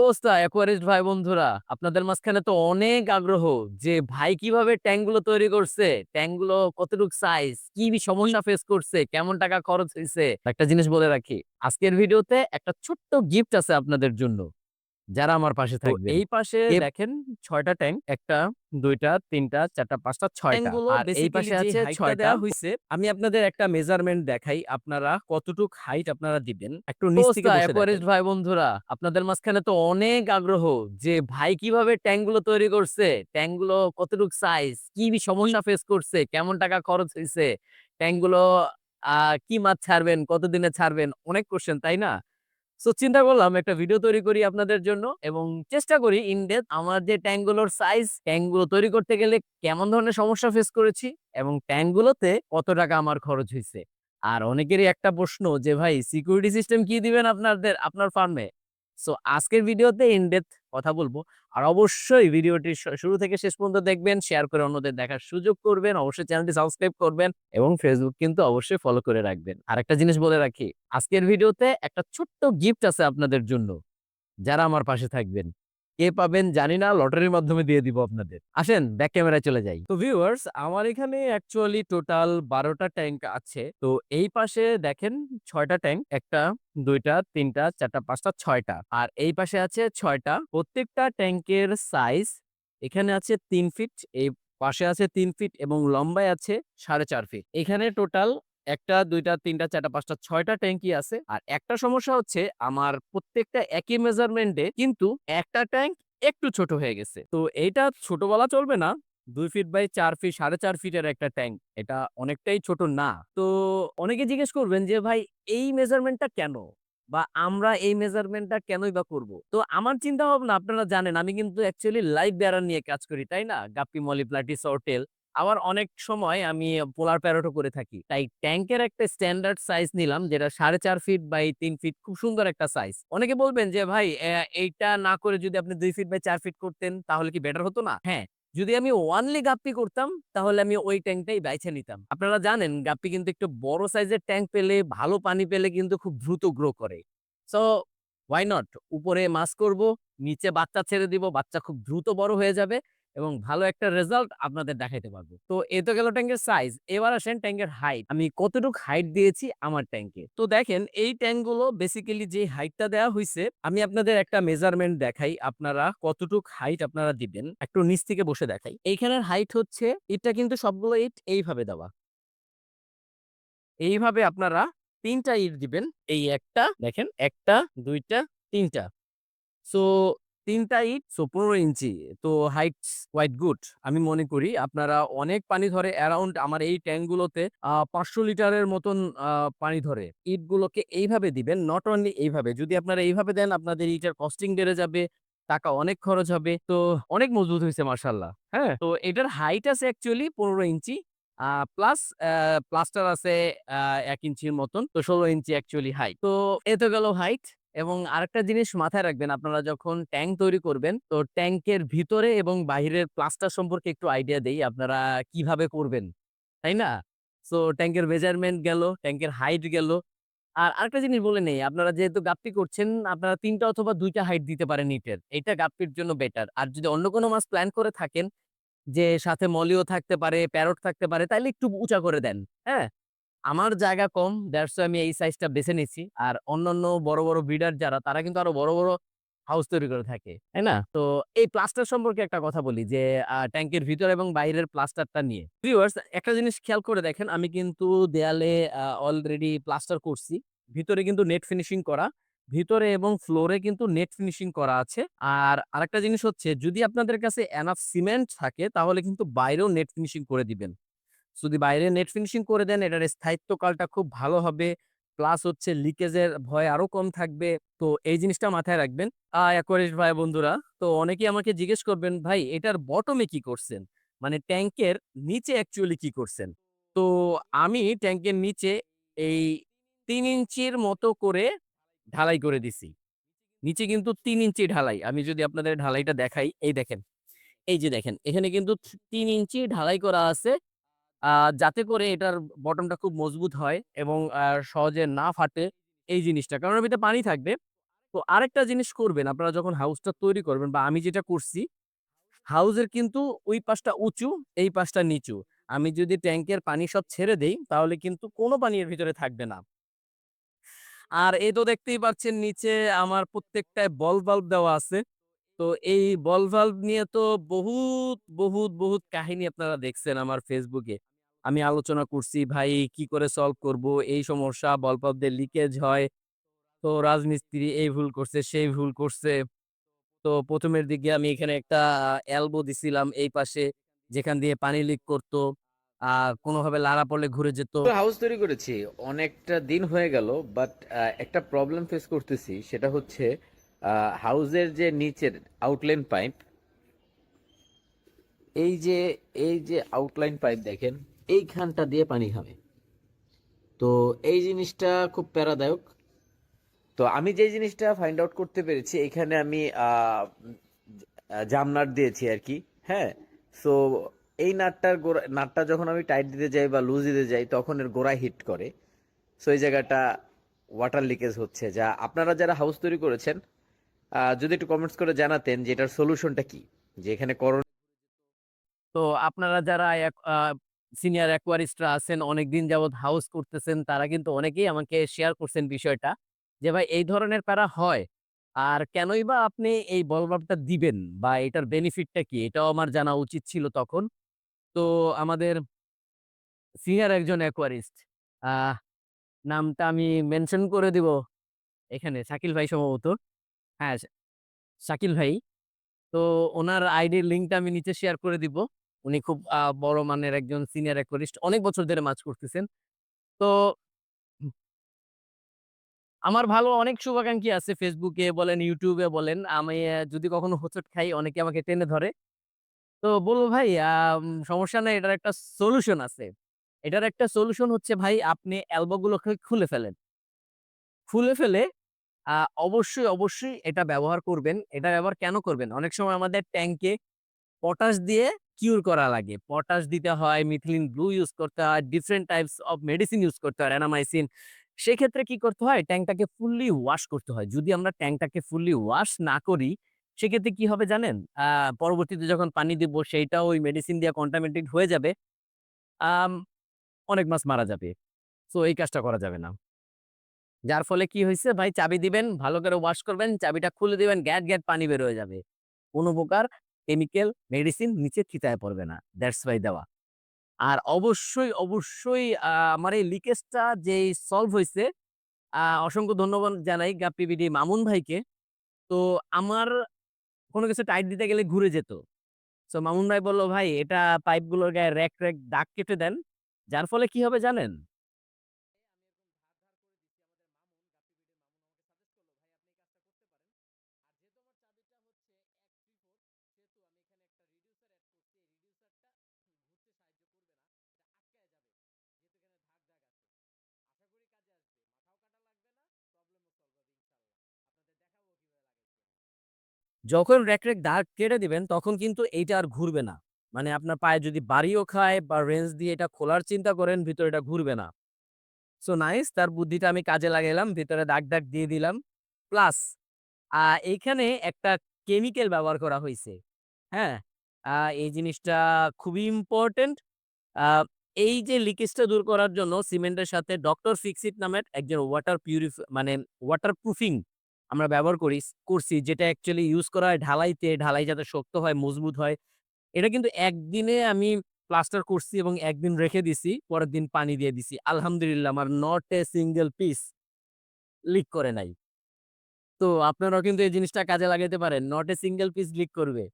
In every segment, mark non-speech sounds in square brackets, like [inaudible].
অবস্থা অ্যাকোয়ারিস্ট ভাই বন্ধুরা। আপনাদের মাঝখানে তো অনেক আগ্রহ যে ভাই কীভাবে ট্যাঙ্কগুলো তৈরি করছে, ট্যাঙ্কগুলো কতটুক সাইজ কি সমস্যা ফেস করছে, কেমন টাকা খরচ হয়েছে একটা জিনিস বলে রাখি। আজকের ভিডিওতে একটা ছোট্ট গিফট আছে আপনাদের জন্য। যারা আমার পাশে থাকবে এই পাশে দেখেন ছয়টা ট্যাঙ্ক একটা দুইটা তিনটা চারটা পাঁচটা ছয়টা। আর এই পাশে আছে ছয়টা হইছে আমি আপনাদের একটা মেজারমেন্ট দেখাই আপনারা কতটুক হাইট আপনারা দিবেন। একটু নিচ থেকে ভাই বন্ধুরা আপনাদের মাঝখানে তো অনেক আগ্রহ যে ভাই কীভাবে ট্যাঙ্কগুলো তৈরি করছে ট্যাঙ্কগুলো কতটুক সাইজ কি সমস্যা ফেস করছে কেমন টাকা খরচ হয়েছে ট্যাঙ্কগুলো আহ কি মাছ ছাড়বেন কতদিনে ছাড়বেন অনেক কোশ্চেন তাই না? সো চিন্তা করলাম একটা ভিডিও তৈরি করি আপনাদের জন্য এবং চেষ্টা করি ইনডেপ আমার যে ট্যাঙ্কগুলোর সাইজ ট্যাঙ্কগুলো তৈরি করতে গেলে কেমন ধরনের সমস্যা ফেস করেছি এবং ট্যাঙ্কগুলোতে কত টাকা আমার খরচ হয়েছে আর অনেকেরই একটা প্রশ্ন যে, ভাই সিকিউরিটি সিস্টেম কি দিবেন আপনাদের, আপনার ফার্মে সো আজকের ভিডিওতে ইনডেপথ কথা বলব। আর অবশ্যই ভিডিওটি শুরু থেকে শেষ পর্যন্ত দেখবেন শেয়ার করে অন্যদের দেখার সুযোগ করবেন, অবশ্যই চ্যানেলটি সাবস্ক্রাইব করবেন এবং ফেসবুক কিন্তু অবশ্যই ফলো করে রাখবেন। আর একটা জিনিস বলে রাখি, আজকের ভিডিওতে একটা ছোট্ট গিফট আছে আপনাদের জন্য, যারা আমার পাশে থাকবেন। কে পাবেন জানি না, লটারির মাধ্যমে দিয়ে দিব আপনাদের। আসেন ব্যাক ক্যামেরায় চলে যাই। তো ভিউয়ার্স আমার এখানে অ্যাকচুয়ালি টোটাল বারোটা ট্যাঙ্ক আছে। তো এই পাশে দেখেন, ছয়টা ট্যাঙ্ক একটা, দুইটা, তিনটা, চারটা, পাঁচটা, ছয়টা। আর এই পাশে আছে ছয়টা। প্রত্যেকটা ট্যাঙ্কের সাইজ এখানে আছে তিন ফিট এই পাশে আছে তিন ফিট এবং লম্বায় আছে সাড়ে চার ফিট এখানে টোটাল একটা, দুইটা, তিনটা, চারটা, পাঁচটা, ছয়টা ট্যাঙ্কি আছে। আর একটা সমস্যা হচ্ছে আমার প্রত্যেকটা একই মেজারমেন্টে কিন্তু একটা ট্যাঙ্ক একটু ছোট হয়ে গেছে। তো এইটা ছোট বলা চলবে না। দুই ফিট বাই চার ফিট সাড়ে চার ফিটের একটা ট্যাঙ্ক এটা অনেকটাই ছোট না। তো অনেকে জিজ্ঞেস করবেন যে, ভাই, এই মেজারমেন্টটা কেন? বা আমরা এই মেজারমেন্টটা কেনই বা করব? তো আমার চিন্তা ভাবনা আপনারা জানেন, আমি কিন্তু অ্যাকচুয়ালি লাইভ বেড়ার নিয়ে কাজ করি, তাই না? গাপ্পি, মলি প্লাটিস হোটেল আবার অনেক সময় আমি পোলার প্যারোটও করে থাকি। তাই ট্যাঙ্কের একটা স্ট্যান্ডার্ড সাইজ নিলাম, যেটা সাড়ে চার ফিট বাই তিন ফিট খুব সুন্দর একটা সাইজ অনেকে বলবেন যে, ভাই এইটা না করে যদি আপনি দুই ফিট বাই চার ফিট করতেন, তাহলে কি বেটার হতো না? হ্যাঁ যদি আমি ওয়ানলি গাপ্পি করতাম, তাহলে আমি ওই ট্যাঙ্কটাই বাইছে নিতাম। আপনারা জানেন, গাপ্পি কিন্তু একটু বড় সাইজের ট্যাঙ্ক পেলে, ভালো পানি পেলে কিন্তু খুব দ্রুত গ্রো করে। সো ওয়াই নট উপরে মাছ করব, নিচে বাচ্চা ছেড়ে দিব, বাচ্চা খুব দ্রুত বড় হয়ে যাবে। এবং ভালো একটা রেজাল্ট আপনাদের দেখাইতে পারব। তো এ তো গেল ট্যাঙ্কের সাইজ এবার আসেন ট্যাঙ্কের হাইট আমি কতটুকু হাইট দিয়েছি আমার ট্যাঙ্কে তো দেখেন, এই ট্যাঙ্কগুলো বেসিক্যালি যে হাইটটা দেওয়া হয়েছে আমি আপনাদের একটা মেজারমেন্ট দেখাই, আপনারা কতটুক হাইট আপনারা দিবেন, একটু নিচ থেকে বসে দেখাই। এইখানের হাইট হচ্ছে, এটা কিন্তু সবগুলো ইট এইভাবে দেওয়া। এইভাবে আপনারা তিনটা ইট দিবেন, এই একটা, দেখেন, একটা, দুইটা, তিনটা। সো তিনটা ইট, সো পনেরো ইঞ্চি, তো হাইট কোয়াইট গুড আমি মনে করি আপনারা অনেক পানি ধরে অ্যারাউন্ড আমার এই ট্যাঙ্কগুলোতে পাঁচশো লিটারের মতন পানি ধরে ইটগুলোকে এইভাবে দিবেন নট অনলি এইভাবে, যদি আপনারা এইভাবে দেন আপনাদের ইটের কস্টিং বেড়ে যাবে, টাকা অনেক খরচ হবে, তো অনেক মজবুত হয়েছে মার্শাল্লাহ হ্যাঁ? তো এটার হাইট আছে অ্যাকচুয়ালি পনেরো ইঞ্চি প্লাস প্লাস্টার আছে এক ইঞ্চির মতন, তো ষোলো ইঞ্চি অ্যাকচুয়ালি হাইট তো এ তো গেল হাইট এবং আরেকটা জিনিস মাথায় রাখবেন, আপনারা যখন ট্যাঙ্ক তৈরি করবেন, তো ট্যাঙ্কের ভিতরে এবং বাইরের প্লাস্টার সম্পর্কে একটু আইডিয়া দেই, আপনারা কীভাবে করবেন, তাই না? সো, ট্যাঙ্কের মেজারমেন্ট গেল, ট্যাঙ্কের হাইট গেল। আর আরেকটা জিনিস বলে নেই, আপনারা যেহেতু গাপ্পি করছেন, আপনারা তিনটা অথবা দুইটা হাইট দিতে পারেন ইটের এটা গাপ্পির জন্য বেটার। আর যদি অন্য কোনো মাছ প্ল্যান করে থাকেন, যে সাথে মলিও থাকতে পারে, প্যারট থাকতে পারে তাহলে একটু উঁচা করে দেন হ্যাঁ? আমার জায়গা কম দ্যাটস আমি এই সাইজটা বেছে নিছি আর অন্যান্য বড় বড় ব্রিডার যারা, তারা কিন্তু আরও বড় বড় হাউস তৈরি করে থাকে, তাই না? তো এই প্লাস্টার সম্পর্কে একটা কথা বলি যে ট্যাঙ্কের ভিতর এবং বাইরের প্লাস্টারটা নিয়ে। ভিউয়ার্স একটা জিনিস খেয়াল করে দেখেন, আমি কিন্তু দেয়ালে অলরেডি প্লাস্টার করছি। ভিতরে কিন্তু নেট ফিনিশিং করা, ভিতরে এবং ফ্লোরে কিন্তু নেট ফিনিশিং করা আছে। আর আরেকটা জিনিস হচ্ছে, যদি আপনাদের কাছে এনাফ সিমেন্ট থাকে, তাহলে কিন্তু বাইরেও নেট ফিনিশিং করে দিবেন। যদি বাইরে নেট ফিনিশিং করে দেন, এটার স্থায়িত্বকালটা খুব ভালো হবে। প্লাস হচ্ছে লিকেজের ভয় আরও কম থাকবে। তো এই জিনিসটা মাথায় রাখবেন। অ্যাকোয়ারিস্ট ভাই বন্ধুরা, তো অনেকেই আমাকে জিজ্ঞেস করবেন, ভাই, এটার বটমে কি করছেন? মানে ট্যাঙ্কের নিচে অ্যাকচুয়ালি কি করছেন? তো আমি ট্যাঙ্কের নিচে এই তিন ইঞ্চির মতো করে ঢালাই করে দিছি। নিচে কিন্তু তিন ইঞ্চি ঢালাই। আমি যদি আপনাদের ঢালাইটা দেখাই, এই দেখেন। এই যে দেখেন, এখানে কিন্তু তিন ইঞ্চি ঢালাই করা আছে। যাতে করে এটার বটমটা খুব মজবুত হয় এবং সহজে না ফাটে এই জিনিসটা কারণ ভিতরে পানি থাকবে তো আরেকটা জিনিস করবেন আপনারা যখন হাউসটা তৈরি করবেন বা আমি যেটা করছি, হাউসের কিন্তু ওই পাশটা উঁচু, এই পাশটা নিচু। আমি যদি ট্যাংকের পানি সব ছেড়ে দেই, তাহলে কিন্তু কোনো পানি এর ভিতরে থাকবে না। আর এই তো দেখতেই পাচ্ছেন নিচে আমার প্রত্যেকটায় বল ভাল্ব দেওয়া আছে। তো এই বল ভাল্ব নিয়ে তো বহুত, বহুত, বহুত কাহিনী আপনারা দেখছেন আমার ফেসবুকে। আমি আলোচনা করছি ভাই কি করে সলভ করব এই সমস্যা বল ভাল্ব দিয়ে লিকেজ হয়। তো রাজমিস্ত্রি এই ভুল করছে, সেই ভুল করছে। তো প্রথমের দিকে আমি এখানে একটা অ্যালবো দিছিলাম এই পাশে যেখান দিয়ে পানি লিক করত। কোনোভাবে লাড়া পড়লে ঘুরে যেত। হাউস তৈরি করেছি অনেকটা দিন হয়ে গেল বাট একটা প্রবলেম ফেস করতেছি সেটা হচ্ছে হাউসের যে নিচের আউটলাইন পাইপ এই যে এই যে আউটলাইন পাইপ দেখেন এইখানটা দিয়ে পানি খাবে তো এই জিনিসটা খুব প্যারাদায়ক। তো আমি যে জিনিসটা ফাইন্ড আউট করতে পেরেছি এখানে আমি আহ, জাম নাট দিয়েছি আর কি হ্যাঁ? সো এই নাটটার গোড়া নাটটা যখন আমি টাইট দিতে যাই বা লুজ দিতে যাই তখন এর গোড়ায় হিট করে। সো এই জায়গাটা ওয়াটার লিকেজ হচ্ছে যা আপনারা যারা হাউস তৈরি করেছেন যদি একটু কমেন্টস করে জানাতেন যে এটার সলিউশনটা কি যে এখানে করণ তো আপনারা যারা সিনিয়র অ্যাকোয়ারিস্টরা আছেন, অনেকদিন যাবৎ হাউস করতেছেন, তারা কিন্তু অনেকেই আমাকে শেয়ার করছেন বিষয়টা। যে ভাই এই ধরনের প্যারা হয়। আর কেনই বা আপনি এই বল ভাল্বটা দিবেন বা এটার বেনিফিটটা কি? এটাও আমার জানা উচিত ছিল তখন। তো আমাদের সিনিয়র একজন অ্যাকোয়ারিস্ট নামটা আমি মেনশন করে দিব এখানে শাকিল ভাই সম্ভবত। হ্যাঁ, শাকিল ভাই। তো ওনার আইডির লিঙ্কটা আমি নিচে শেয়ার করে দিব। উনি খুব বড় মানের একজন সিনিয়র অ্যাকোয়ারিস্ট। অনেক বছর ধরে মাছ করতেছেন। তো আমার ভালো অনেক শুভাকাঙ্ক্ষী আছে ফেসবুকে বলেন, ইউটিউবে বলেন। আমি যদি কখনো হোঁচট খাই অনেকে আমাকে টেনে ধরে। তো বলব ভাই সমস্যা নাই এটার একটা সলিউশন আছে। এটার একটা সলিউশন হচ্ছে ভাই আপনি এলবো গুলোকে খুলে ফেলেন। খুলে ফেলে অবশ্যই, অবশ্যই এটা ব্যবহার করবেন। এটা ব্যবহার কেন করবেন? অনেক সময় আমাদের ট্যাংকে পটাশ দিয়ে কিউর করা লাগে। পটাশ দিতে হয়, মিথিলিন ব্লু ইউজ করতে হয়, different types of medicine use করতে হয়, অ্যানামাইসিন। সেক্ষেত্রে কি করতে হয়? ট্যাংকটাকে ফুললি ওয়াশ করতে হয়। যদি আমরা ট্যাংকটাকে ফুললি ওয়াশ না করি, সেক্ষেত্রে কি হবে জানেন? পরবর্তীতে যখন পানি দিব সেইটাও ওই মেডিসিন দিয়ে কন্টামিনেটেড হয়ে যাবে। অনেক মাছ মারা যাবে। সো এই কাজটা করা যাবে না। যার ফলে কি হয়েছে ভাই চাবি দিবেন, ভালো করে ওয়াশ করবেন, চাবিটা খুলে দিবেন, গ্যাট, গ্যাট পানি বের হয়ে যাবে। কোনো প্রকার কেমিক্যাল, মেডিসিন নিচে থিতায় পড়বে না। দ্যাটস ওয়াই দেওয়া। আর অবশ্যই, অবশ্যই আমার এই লিকেজটা যেই সলভ হয়েছে অসংখ্য ধন্যবাদ জানাই গাপ্পি বিডি মামুন ভাইকে। তো আমার কোনো কিছু টাইট দিতে গেলে ঘুরে যেত। সো মামুন ভাই বলল "ভাই এটা পাইপগুলোর গায়ে র‍্যাক, র‍্যাক দাগ কেটে দেন।" যার ফলে কি হবে জানেন? যখন র‍্যাক, র‍্যাক দাগ কেটে দিবেন তখন কিন্তু এইটা আর ঘুরবে না। মানে আপনার পায়ে যদি বাড়িও খায় বা রেঞ্জ দিয়ে এটা খোলার চিন্তা করেন, ভিতরে এটা ঘুরবে না। সো নাইস তার বুদ্ধিটা আমি কাজে লাগাইলাম। ভিতরে দাগ, দাগ দিয়ে দিলাম। প্লাস এইখানে একটা কেমিক্যাল ব্যবহার করা হয়েছে হ্যাঁ? এই জিনিসটা খুবই ইম্পোর্টেন্ট। এই যে লিকেজটা দূর করার জন্য সিমেন্টের সাথে ডক্টর ফিক্সিট নামের একজন ওয়াটার পিউরিফ মানে ওয়াটার প্রুফিং আমরা ব্যবহার করি করছি যেটা অ্যাকচুয়ালি ইউজ করা হয় ঢালাইতে, ঢালাই যাতে শক্ত হয়, মজবুত হয়। এটা কিন্তু একদিনে আমি প্লাস্টার করছি এবং একদিন রেখে দিছি। পরের দিন পানি দিয়ে দিছি। আলহামদুলিল্লাহ আমার not a single piece leak করে নাই। তো আপনারাও কিন্তু এই জিনিসটা কাজে লাগাইতে পারেন। Not a single piece leak করবে।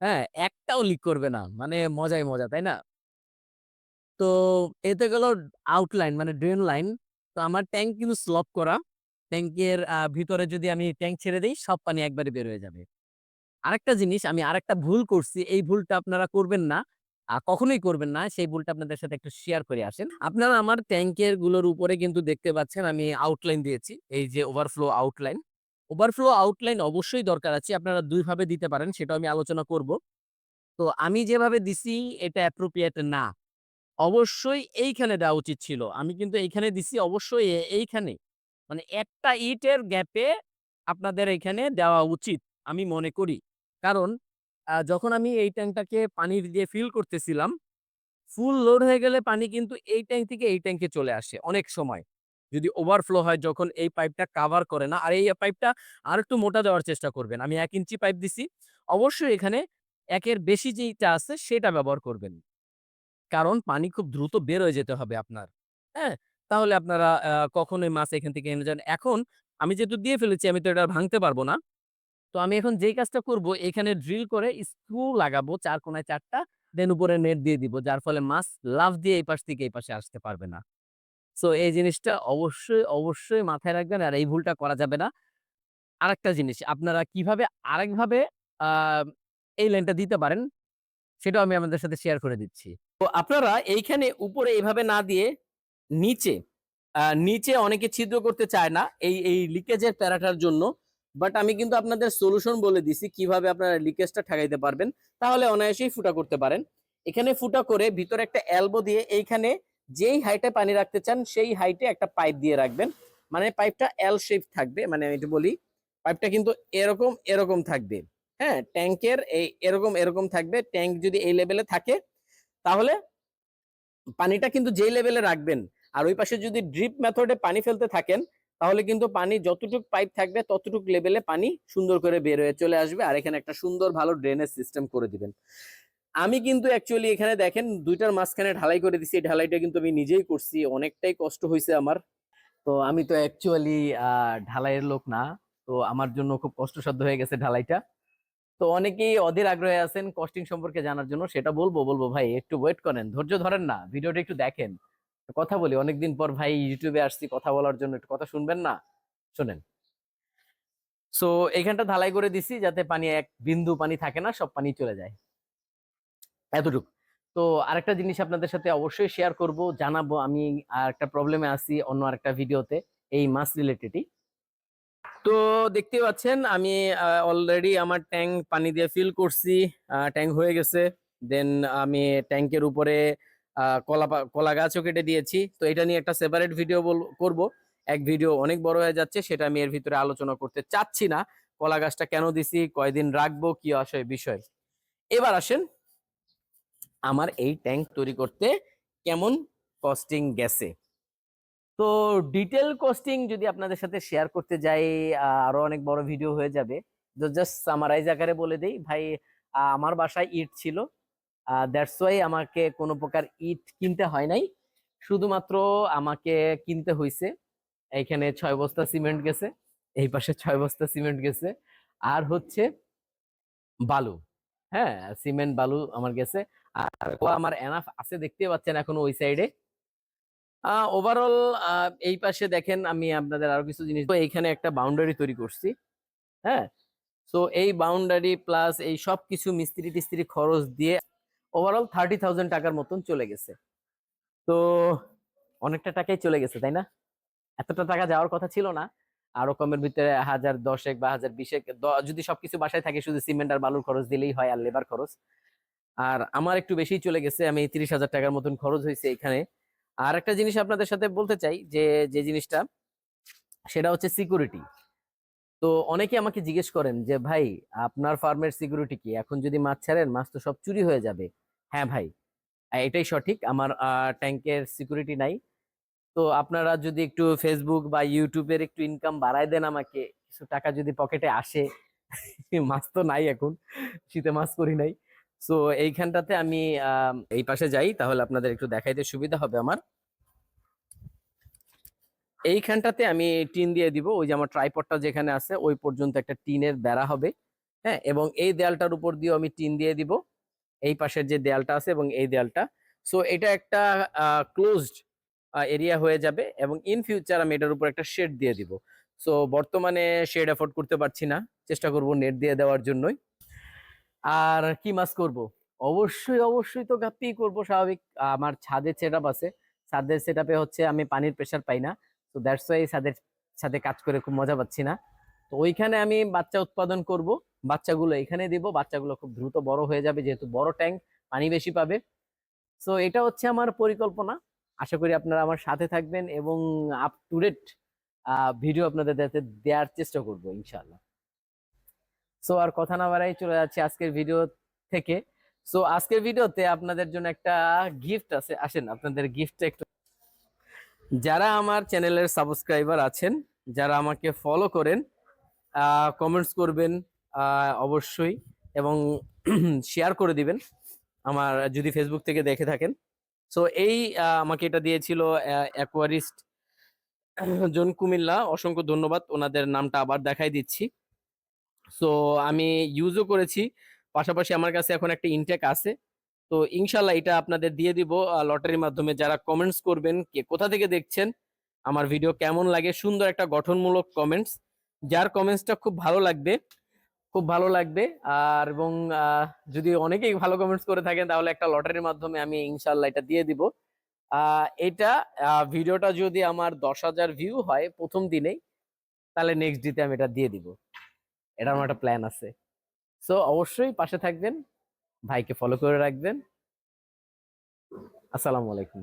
হ্যাঁ? একটাও লিক করবে না। মানে মজাই মজা, তাই না? তো এতে গেল আউটলাইন মানে ড্রেন লাইন। তো আমার ট্যাঙ্ক কিন্তু স্লপ করা। ট্যাংকের, আ ভিতরে যদি আমি ট্যাংক ছেড়ে দেই, সব পানি একবারে বের হয়ে যাবে। আরেকটা জিনিস, আমি আরেকটা ভুল করছি। এই ভুলটা আপনারা করবেন না। কখনোই করবেন না। সেই ভুলটা আপনাদের সাথে একটু শেয়ার করে আসেন। আপনারা আমার ট্যাংকেরগুলোর উপরে কিন্তু দেখতে পাচ্ছেন, আমি আউটলাইন দিয়েছি। এই যে ওভারফ্লো আউটলাইন। ওভারফ্লো আউটলাইন অবশ্যই দরকার আছে। আপনারা ২ ভাবে দিতে পারেন সেটা আমি আলোচনা করব। তো আমি যেভাবে দিছি, এটা অ্যাপ্রোপ্রিয়েট না। অবশ্যই এইখানে দেওয়া উচিত ছিল। আমি কিন্তু এইখানে দিছি, অবশ্যই এইখানে। মানে একটা ইটের গ্যাপে আপনাদের এখানে দেওয়া উচিত, আমি মনে করি। কারণ যখন আমি এই ট্যাঙ্কটাকে পানি দিয়ে ফিল করতেছিলাম ফুল লোড হয়ে গেলে পানি কিন্তু এই ট্যাঙ্ক থেকে এই ট্যাঙ্কে চলে আসে অনেক সময়। যদি ওভারফ্লো হয় যখন এই পাইপটা কাভার করে না, আর এই পাইপটা আর একটু মোটা দেওয়ার চেষ্টা করবেন। আমি এক ইঞ্চি পাইপ দিছি, অবশ্যই এখানে একের বেশি যেটা আছে সেটা ব্যবহার করবেন। কারণ পানি খুব দ্রুত বের হয়ে যেতে হবে আপনার হ্যাঁ? তাহলে আপনারা কখনোই মাছ এখান থেকে এনে যান। এখন আমি যেহেতু দিয়ে ফেলেছি, আমি তো এটা ভাঙতে পারব না। তো আমি এখন যেই কাজটা করব, এখানে ড্রিল করে স্ক্রু লাগাবো চার কোনায় চারটা দেন উপরে নেট দিয়ে দিব, যার ফলে মাছ লাভ দিয়ে এই পাশ থেকে এই পাশে আসতে পারবে না। সো এই জিনিসটা অবশ্যই অবশ্যই মাথায় রাখবেন আর এই ভুলটা করা যাবে না। আরেকটা জিনিস, আপনারা কীভাবে আরেকভাবে এই লাইনটা দিতে পারেন, সেটাও আমি আমাদের সাথে শেয়ার করে দিচ্ছি। তো আপনারা এইখানে উপরে এইভাবে না দিয়ে নিচে। নিচে অনেকে ছিদ্র করতে চায় না এই এই লিকেজের প্যারাটার জন্য। বাট আমি কিন্তু আপনাদের সলিউশন বলে দিছি কীভাবে আপনারা লিকেজটা ঠেকাইতে পারবেন। তাহলে অনায়াসেই ফুটা করতে পারেন। এখানে ফুটা করে ভিতরে একটা অ্যালবো দিয়ে এইখানে যেই হাইটে পানি রাখতে চান সেই হাইটে একটা পাইপ দিয়ে রাখবেন। মানে পাইপটা এল শেপ থাকবে। মানে আমি একটু বলি পাইপটা কিন্তু এরকম এরকম থাকবে। হ্যাঁ ট্যাঙ্কের এই এরকম এরকম থাকবে। ট্যাঙ্ক যদি এই লেভেলে থাকে, তাহলে পানিটা কিন্তু যেই লেভেলে রাখবেন আর ওই পাশে যদি ড্রিপ মেথডে পানি ফেলতে থাকেন, তাহলে কিন্তু পানি যতটুক পাইপ থাকবে, ততটুক লেভেলে পানি সুন্দর করে বের হয়ে চলে আসবে আর এখানে একটা সুন্দর ভালো ড্রেনেজ সিস্টেম করে দিবেন। আমি কিন্তু অ্যাকচুয়ালি এখানে দেখেন দুইটার মাঝখানে ঢালাই করে দিছি ঢালাইটা কিন্তু আমি নিজেই করছি, অনেকটাই কষ্ট হয়েছে আমার। তো আমি তো অ্যাকচুয়ালি ঢালাইয়ের লোক না, তো আমার জন্য খুব কষ্টসাধ্য হয়ে গেছে ঢালাইটা। তো অনেকেই অধীর আগ্রহে আছেন কস্টিং সম্পর্কে জানার জন্য, সেটা বলব বলব ভাই, একটু ওয়েট করেন, ধৈর্য ধরেন না, ভিডিওটা একটু দেখেন। কথা বলি। অনেকদিন পর ভাই ইউটিউবে আসছি, কথা বলার জন্য একটু কথা শুনবেন না? শোনেন। সো এইখানটা ঢালাই করে দিছি যাতে পানি, এক বিন্দু পানি থাকে না, সব পানি চলে যায়। এতটুক। তো আরেকটা জিনিস আপনাদের সাথে অবশ্যই শেয়ার করব, জানাব। আমি আর একটা প্রবলেমে আছি অন্য আরেকটা ভিডিওতে এই মাছ রিলেটেডই তো দেখতে পাচ্ছেন, আমি অলরেডি আমার ট্যাঙ্ক পানি দিয়ে ফিল করছি। ট্যাঙ্ক হয়ে গেছে। দেন আমি ট্যাঙ্কের উপরে কলা কলা গাছও কেটে দিয়েছি। তো এটা নিয়ে একটা সেপারেট ভিডিও করব। এক ভিডিও অনেক বড় হয়ে যাচ্ছে, সেটা আমি এর ভিতরে আলোচনা করতে চাচ্ছি না। কলা গাছটা কেন দিছি, কয়দিন রাখব, কি আসে বিষয়। এবার আসেন, আমার এই ট্যাঙ্ক তৈরি করতে কেমন কস্টিং গেছে। তো ডিটেল কস্টিং যদি আপনাদের সাথে শেয়ার করতে যাই আরও অনেক বড় ভিডিও হয়ে যাবে। জাস্ট সামারাইজ আকারে বলে দেই, ভাই আমার বাসায় ইট ছিল দ্যাটস ওয়াই আমাকে কোনো প্রকার ইট কিনতে হয় নাই। শুধুমাত্র আমাকে কিনতে হয়েছে এখানে ছয় বস্তা সিমেন্ট গেছে, এই পাশে ছয় বস্তা সিমেন্ট গেছে। আর হচ্ছে বালু হ্যাঁ সিমেন্ট বালু আমার গেছে। আর আমার এনাফ আছে দেখতে পাচ্ছেন এখন ওই সাইডে ওভারঅল এই পাশে দেখেন আমি আপনাদের আরও কিছু জিনিস। তো এইখানে একটা বাউন্ডারি তৈরি করছি হ্যাঁ। সো এই বাউন্ডারি প্লাস এই সব কিছু মিস্ত্রি টিস্ত্রি খরচ দিয়ে ওভারঅল থার্টি থাউজেন্ড টাকার মতন চলে গেছে। তো অনেকটা টাকাই চলে গেছে, তাই না? এতটা টাকা যাওয়ার কথা ছিল না। আরও কমের ভিতরে হাজার দশেক বা হাজার বিশেক যদি সবকিছু বাসায় থাকে, শুধু সিমেন্ট আর বালুর খরচ দিলেই হয় আর লেবার খরচ। আর আমার একটু বেশি চলে গেছে, আমি তিরিশ হাজার টাকার মতন খরচ হয়েছে এখানে। আর একটা জিনিস আপনাদের সাথে বলতে চাই, যে যে জিনিসটা, সেটা হচ্ছে সিকিউরিটি তো অনেকে আমাকে জিজ্ঞেস করেন যে, ভাই, আপনার ফার্মের সিকিউরিটি কি? এখন যদি মাছ ছাড়েন, মাছ তো সব চুরি হয়ে যাবে। হ্যাঁ ভাই। এটাই সঠিক। আমার ট্যাঙ্কের সিকিউরিটি নাই। তো আপনারা যদি একটু ফেসবুক বা ইউটিউবের একটু ইনকাম বাড়ায় দেন আমাকে, কিছু টাকা যদি পকেটে আসে, মাছ তো নাই এখন, শীতে মাছ করি নাই। সো এইখানটাতে আমি, এই পাশে যাই, তাহলে আপনাদের একটু দেখাইতে সুবিধা হবে আমার। এইখানটাতে আমি টিন দিয়ে দিব, ওই যে আমার ট্রাইপডটা যেখানে আছে, ওই পর্যন্ত একটা টিনের বেড়া হবে হ্যাঁ? এবং এই দেয়ালটার উপর দিয়েও আমি টিন দিয়ে দিব, এই পাশের যে দেয়ালটা আছে এবং এই দেয়ালটা। সো এটা একটা ক্লোজড এরিয়া হয়ে যাবে এবং ইন ফিউচার আমি এটার উপর একটা শেড দিয়ে দিব। সো বর্তমানে শেড এফোর্ড করতে পারছি না, চেষ্টা করব নেট দিয়ে দেওয়ার জন্যই। আর কি মাছ করব? অবশ্যই অবশ্যই তো গাপ্পি করব, স্বাভাবিক। আমার ছাদের সেট আছে, ছাদের সেট হচ্ছে আমি পানির প্রেশার পাই না। তো দ্যাটস ওয়াই ছাদের সাথে কাজ করে খুব মজা পাচ্ছি না। তো ওইখানে আমি বাচ্চা উৎপাদন করব, বাচ্চাগুলো এখানে দিব, বাচ্চাগুলো খুব দ্রুত বড় হয়ে যাবে, যেহেতু বড় ট্যাঙ্ক পানি বেশি পাবে। সো এটা হচ্ছে আমার পরিকল্পনা। আশা করি আপনারা আমার সাথে থাকবেন এবং আপ টু ডেট ভিডিও আপনাদের যাতে দেওয়ার চেষ্টা করব ইনশাল্লাহ সো আর কথা না বাড়াই চলে যাচ্ছে আজকের ভিডিও থেকে। সো আজকের ভিডিওতে আপনাদের জন্য একটা গিফট আছে, আসেন আপনাদের গিফট একটু যারা আমার চ্যানেলের সাবস্ক্রাইবার আছেন, যারা আমাকে ফলো করেন কমেন্টস করবেন অবশ্যই এবং [clears throat] শেয়ার করে দিবেন আমার, যদি ফেসবুক থেকে দেখে থাকেন। সো এই আমাকে এটা দিয়েছিল অ্যাকোয়ারিস্ট [clears throat] জন কুমিল্লা। অসংখ্য ধন্যবাদ, ওনাদের নামটা আবার দেখাই দিচ্ছি। সো আমি ইউজও করেছি, পাশাপাশি আমার কাছে এখন একটা ইনটেক আছে। তো ইনশাল্লাহ এটা আপনাদের দিয়ে দিব লটারির মাধ্যমে যারা কমেন্টস করবেন, কে কোথা থেকে দেখছেন, আমার ভিডিও কেমন লাগে, সুন্দর একটা গঠনমূলক কমেন্টস যার কমেন্টসটা খুব ভালো লাগবে, খুব ভালো লাগবে। আর এবং যদি অনেকেই ভালো কমেন্টস করে থাকেন, তাহলে একটা লটারির মাধ্যমে আমি ইনশাল্লাহ এটা দিয়ে দিব। এটা ভিডিওটা যদি আমার দশ হাজার ভিউ হয় প্রথম দিনেই, তাহলে নেক্সট ডেতে আমি এটা দিয়ে দিব। এটা আমার একটা প্ল্যান আছে। সো অবশ্যই পাশে থাকবেন। ভাইকে ফলো করে রাখবেন। আসসালামু আলাইকুম।